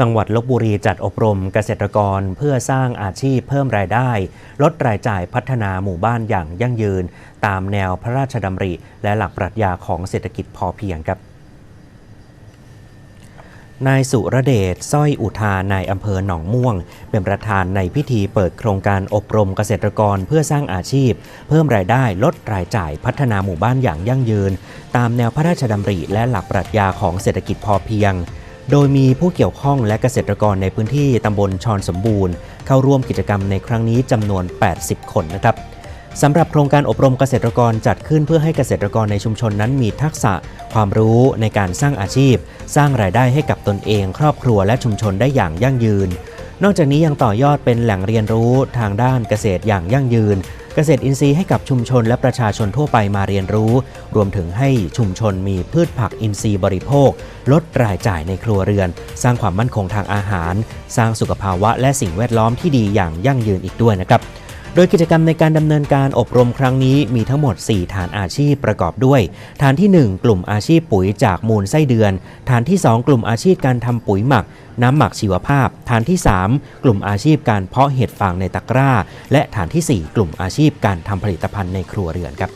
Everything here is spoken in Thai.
จังหวัดลบบุรีจัดอบรมเกษตรกรเพื่อสร้างอาชีพเพิ่มรายได้ ลดรายจ่ายพัฒนาหมู่บ้านอย่างยั่งยืน ตามแนวพระราชดำริ และหลักปรัชญาของเศรษฐกิจพอเพียงครับนายสุรเดชสร้อยอุทานายอำเภอหนองม่วง เป็นประธานในพิธีเปิดโครงการอบรมเกษตรกรเพื่อสร้างอาชีพ เพิ่มรายได้ลดรายจ่ายพัฒนาหมู่บ้านอย่างยั่งยืน ตามแนวพระราชดำริ และหลักปรัชญาของเศรษฐกิจพอเพียง โดยมีผู้เกี่ยวข้องและเกษตรกรในพื้นที่ตำบลชอนสมบูรณ์ เข้าร่วมกิจกรรมในครั้งนี้จำนวน 80 คนนะครับสำหรับโครงการอบรมเกษตรกรจัดขึ้นเพื่อให้เกษตรกรในชุมชนนั้นมีทักษะ ความรู้ในการสร้างอาชีพ สร้างรายได้ให้กับตนเอง ครอบครัวและชุมชนได้อย่างยั่งยืน นอกจากนี้ยังต่อยอดเป็นแหล่งเรียนรู้ทางด้านเกษตรอย่างยั่งยืน เกษตรอินทรีย์ให้กับชุมชนและประชาชนทั่วไปมาเรียนรู้ รวมถึงให้ชุมชนมีพืชผักอินทรีย์บริโภค ลดรายจ่ายในครัวเรือน สร้างความมั่นคงทางอาหาร สร้างสุขภาวะและสิ่งแวดล้อมที่ดีอย่างยั่งยืนอีกด้วยนะครับ โดยกิจกรรมในการดำเนินการอบรมครั้งนี้มีทั้งหมด 4 ฐานอาชีพประกอบด้วย ฐานที่ 1 กลุ่มอาชีพปุ๋ยจากมูลไส้เดือน ฐานที่ 2 กลุ่มอาชีพการทำปุ๋ยหมัก น้ำหมักชีวภาพ ฐานที่ 3 กลุ่มอาชีพการเพาะเห็ดฟางในตะกร้า และฐานทีสี่4 กลุ่มอาชีพการทำผลิตภัณฑ์ในครัวเรือนครับ